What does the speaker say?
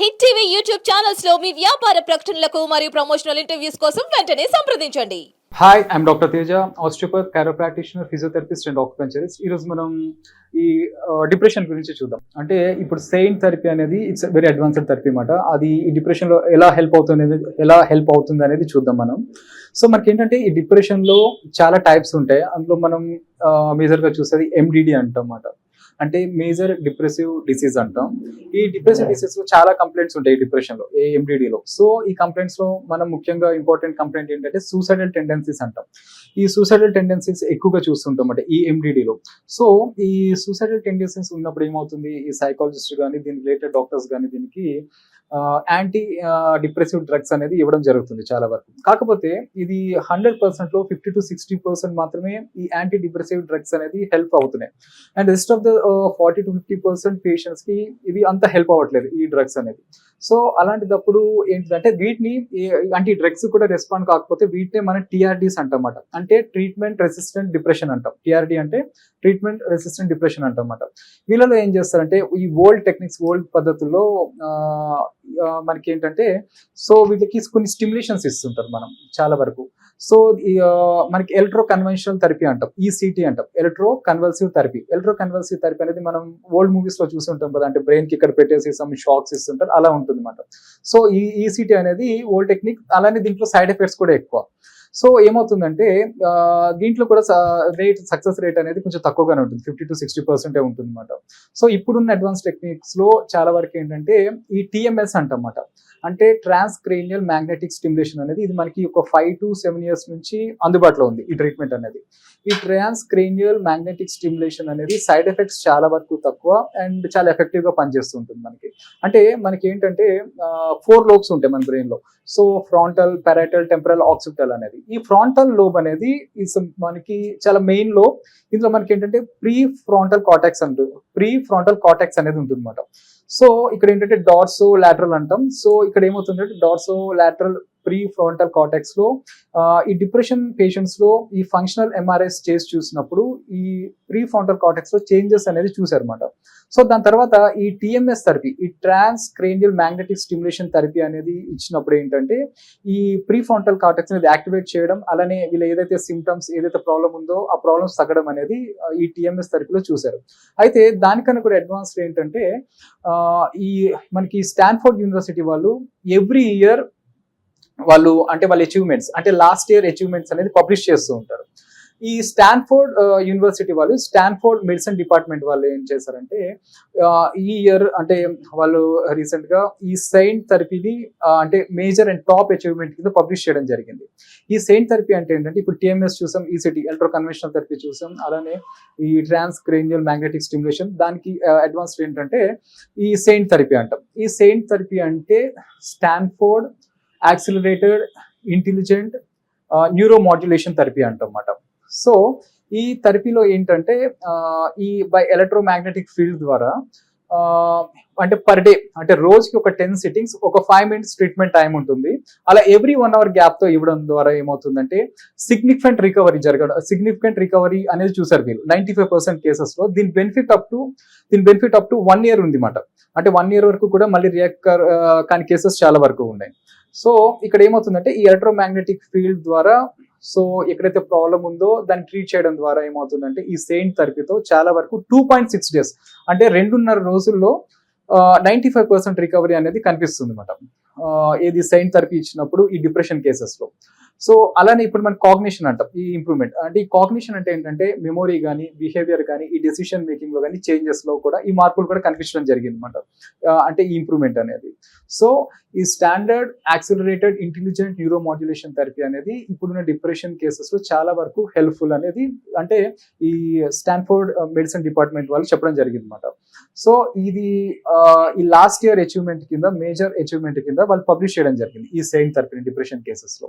Hit TV YouTube ఛానల్స్లో మీ వ్యాపార ప్రకటనలకు మరియు ప్రమోషనల్ ఇంటర్వ్యూస్ కోసం వెంటనే సంప్రదించండి. Hi I'm doctor Teja osteopath chiro practitioner physiotherapist and acupuncturist ఈరోజు మనం ఈ డిప్రెషన్ గురించి చూద్దాం. అంటే ఇప్పుడు సెయిన్ థెరపీ అనేది ఇట్స్ వెరీ అడ్వాన్స్డ్ థెరపీ అనమాట అది ఈ డిప్రెషన్లో ఎలా హెల్ప్ అవుతుంది అనేది ఎలా హెల్ప్ అవుతుంది అనేది చూద్దాం మనం. సో మనకి ఏంటంటే ఈ డిప్రెషన్లో చాలా టైప్స్ ఉంటాయి. అందులో మనం మేజర్గా చూసేది ఎండిడి అంటాం అన్నమాట. అంటే మేజర్ డిప్రెసివ్ డిసీజ్ అంటాం. ఈ డిప్రెసివ్ డిసీజ్లో చాలా కంప్లైంట్స్ ఉంటాయి డిప్రెషన్లో ఏ MDD లో. సో ఈ కంప్లైంట్స్లో మనం ముఖ్యంగా ఇంపార్టెంట్ కంప్లైంట్ ఏంటంటే సూసైడల్ టెండెన్సీస్ అంటాం. ఈ సూసైడల్ టెండెన్సీస్ ఎక్కువగా చూస్తుంటాం అంటే ఈ MDD లో. సో ఈ సూసైడల్ టెండెన్సీస్ ఉన్నప్పుడు ఏమవుతుంది? ఈ సైకాలజిస్ట్ కానీ దీని రిలేటెడ్ డాక్టర్స్ కానీ దీనికి యాంటీ డిప్రెసివ్ డ్రగ్స్ అనేది ఇవ్వడం జరుగుతుంది చాలా వరకు. కాకపోతే ఇది హండ్రెడ్ పర్సెంట్లో ఫిఫ్టీ టు సిక్స్టీ పర్సెంట్ మాత్రమే ఈ యాంటీ డిప్రెసివ్ డ్రగ్స్ అనేది హెల్ప్ అవుతున్నాయి. And rest of the forty to fifty percent పేషెంట్స్కి ఇవి అంత హెల్ప్ అవ్వట్లేదు ఈ డ్రగ్స్ అనేది. సో అలాంటిదప్పుడు ఏంటిదంటే వీటిని అంటే ఈ డ్రగ్స్ కూడా రెస్పాండ్ కాకపోతే వీటినే మనం టీఆర్డీస్ అంటమాట అంటే ట్రీట్మెంట్ రెసిస్టెంట్ డిప్రెషన్ అంటాం. టీఆర్డీ అంటే ట్రీట్మెంట్ రెసిస్టెంట్ డిప్రెషన్ అంటమాట వీళ్ళలో ఏం చేస్తారంటే ఈ ఓల్డ్ టెక్నిక్స్ ఓల్డ్ పద్ధతుల్లో మనకి ఏంటంటే సో వీటికి కొన్ని స్టిమ్యులేషన్స్ ఇస్తుంటారు మనం చాలా వరకు. సో మనకి ఎలక్ట్రో కన్వెన్షనల్ థెరపీ అంటాం ఈసీటీ అంటాం. Electroconvulsive therapy. Electro convulsive therapy అనేది మనం ఓల్డ్ మూవీస్లో చూసి ఉంటాం కదా అంటే బ్రెయిన్కి ఇక్కడ పెట్టేసి సమ్ షాక్స్ ఇస్తుంటారు అలా ఉంటుంది అనమాట సో ఈ ఈసీటీ అనేది ఓల్డ్ టెక్నిక్ అలానే దీంట్లో సైడ్ ఎఫెక్ట్స్ కూడా ఎక్కువ. సో ఏమవుతుందంటే దీంట్లో కూడా రేట్ సక్సెస్ రేట్ అనేది కొంచెం తక్కువగానే ఉంటుంది. ఫిఫ్టీ టు సిక్స్టీ పర్సెంటే ఉంటుంది అనమాట సో ఇప్పుడున్న అడ్వాన్స్ టెక్నిక్స్లో చాలా వరకు ఏంటంటే ఈ టీఎంఎస్ అంటమాట. అంటే ట్రాన్స్క్రేనియల్ మ్యాగ్నెటిక్ స్టిమ్యులేషన్ అనేది ఇది మనకి ఒక ఫైవ్ టు సెవెన్ ఇయర్స్ నుంచి అందుబాటులో ఉంది ఈ ట్రీట్మెంట్ అనేది. ఈ ట్రాన్స్క్రేనియల్ మ్యాగ్నెటిక్ స్టిమ్యులేషన్ అనేది సైడ్ ఎఫెక్ట్స్ చాలా వరకు తక్కువ అండ్ చాలా ఎఫెక్టివ్గా పనిచేస్తుంటుంది మనకి. అంటే మనకి ఏంటంటే ఫోర్ లోబ్స్ ఉంటాయి మన బ్రెయిన్లో so frontal parietal temporal occipital అనేది. ఈ ఫ్రాంటల్ లోబ్ అనేది మనకి చాలా మెయిన్ లోబ్ ఇందులో మనకి ఏంటంటే ప్రీ ఫ్రాంటల్ కాటాక్స్ అంటూ ప్రీ ఫ్రాంటల్ కాటాక్స్ అనేది ఉంటుంది అనమాట సో ఇక్కడ ఏంటంటే డార్సో లాటరల్ అంటాం. సో ఇక్కడ ఏమవుతుందంటే డార్సో లాటరల్ ప్రీ ఫ్రాంటల్ కాటాక్స్లో ఈ డిప్రెషన్ పేషెంట్స్లో ఈ ఫంక్షనల్ ఎంఆర్ఎస్ చేసి చూసినప్పుడు ఈ ప్రీ ఫ్రాంటల్ కాటాక్స్లో చేంజెస్ అనేది చూసారన్నమాట. సో దాని తర్వాత ఈ టిఎంఎస్ థెరపీ ఈ transcranial magnetic stimulation therapy అనేది ఇచ్చినప్పుడు ఏంటంటే ఈ ప్రీ ఫ్రాంటల్ కార్టెక్స్ అనేది యాక్టివేట్ చేయడం అలానే వీళ్ళు ఏదైతే సిమ్టమ్స్ ఏదైతే ప్రాబ్లం ఉందో ఆ ప్రాబ్లమ్స్ తగ్గడం అనేది ఈ టిఎంఎస్ థెరపీలో చూశారు అయితే దానికన్నా కూడా అడ్వాన్స్డ్ ఏంటంటే ఆ, ఈ మనకి స్టాన్ఫోర్డ్ యూనివర్సిటీ వాళ్ళు ఎవ్రీ ఇయర్ వాళ్ళు అంటే వాళ్ళ అచీవ్మెంట్స్ అంటే లాస్ట్ ఇయర్ అచీవ్మెంట్స్ అనేది పబ్లిష్ చేస్తూ ఉంటారు. ఈ స్టాన్ఫోర్డ్ యూనివర్సిటీ uh, వాళ్ళు స్టాన్ఫోర్డ్ మెడిసిన్ డిపార్ట్మెంట్ వాళ్ళు ఏం చేశారంటే uh, ఈ ఇయర్ అంటే వాళ్ళు రీసెంట్గా ఈ సెయింట్ థెరపీని uh, అంటే మేజర్ అండ్ టాప్ అచీవ్మెంట్ కింద పబ్లిష్ చేయడం జరిగింది. ఈ సెయింట్ థెరపీ అంటే ఏంటంటే ఇప్పుడు టిఎంఎస్ చూసాం ఈసీటీ ఎలక్ట్రో కన్వెన్షనల్ థెరపీ చూసాం అలానే ఈ ట్రాన్స్ క్రేనియల్ మ్యాగ్నెటిక్ స్టిమ్యులేషన్ దానికి అడ్వాన్స్డ్ ఏంటంటే ఈ సెయింట్ థెరపీ అంటాం. ఈ సెయింట్ థెరపీ అంటే Stanford accelerated intelligent neuromodulation therapy అంటమాట so ఈ థెరపీలో ఏంటంటే ఈ బై ఎలక్ట్రోమాగ్నెటిక్ ఫీల్డ్ ద్వారా అంటే పర్ డే అంటే రోజుకి ఒక టెన్ సిట్టింగ్స్ ఒక ఫైవ్ మినిట్స్ ట్రీట్మెంట్ టైం ఉంటుంది. అలా ఎవ్రీ వన్ అవర్ గ్యాప్తో ఇవ్వడం ద్వారా ఏమవుతుందంటే సిగ్నిఫికెంట్ రికవరీ జరగడం సిగ్నిఫికెంట్ రికవరీ అనేది చూసారు మీరు. నైన్టీ ఫైవ్ పర్సెంట్ కేసెస్లో దీని బెనిఫిట్ అప్ టు దీని benefit up to one year ఉంది మాట అంటే వన్ ఇయర్ వరకు కూడా మళ్ళీ రియాక్ట్ కాని కేసెస్ చాలా వరకు ఉన్నాయి. సో ఇక్కడ ఏమవుతుందంటే ఈ ఎలక్ట్రోమాగ్నెటిక్ ఫీల్డ్ ద్వారా సో ఎక్కడైతే ప్రాబ్లం ఉందో దాన్ని ట్రీట్ చేయడం ద్వారా ఏమవుతుందంటే ఈ సెయింట్ థెరపీతో చాలా వరకు టూ పాయింట్ సిక్స్ డేస్ అంటే రెండున్నర రోజుల్లో నైంటీ ఫైవ్ పర్సెంట్ రికవరీ అనేది కనిపిస్తుంది అనమాట ఏది సెయింట్ థెరపీ ఇచ్చినప్పుడు ఈ డిప్రెషన్ కేసెస్లో. సో అలానే ఇప్పుడు మనం కాగ్నిషన్ అంటాం ఈ ఇంప్రూవ్మెంట్ అంటే ఈ కాగ్నిషన్ అంటే ఏంటంటే మెమొరీ కానీ బిహేవియర్ కానీ ఈ డెసిషన్ మేకింగ్లో కానీ చేంజెస్లో కూడా ఈ మార్పులు కూడా కనిపించడం జరిగింది అనమాట అంటే ఈ ఇంప్రూవ్మెంట్ అనేది. సో ఈ standard accelerated intelligent neuromodulation therapy అనేది ఇప్పుడున్న డిప్రెషన్ కేసెస్లో చాలా వరకు హెల్ప్ఫుల్ అనేది అంటే ఈ స్టాన్ఫోర్డ్ మెడిసిన్ డిపార్ట్మెంట్ వాళ్ళు చెప్పడం జరిగింది అనమాట సో ఇది ఈ లాస్ట్ ఇయర్ అచీవ్మెంట్ కింద మేజర్ అచీవ్మెంట్ కింద వాళ్ళు పబ్లిష్ చేయడం జరిగింది ఈ సెయిన్ థెరపీ డిప్రెషన్ కేసెస్లో.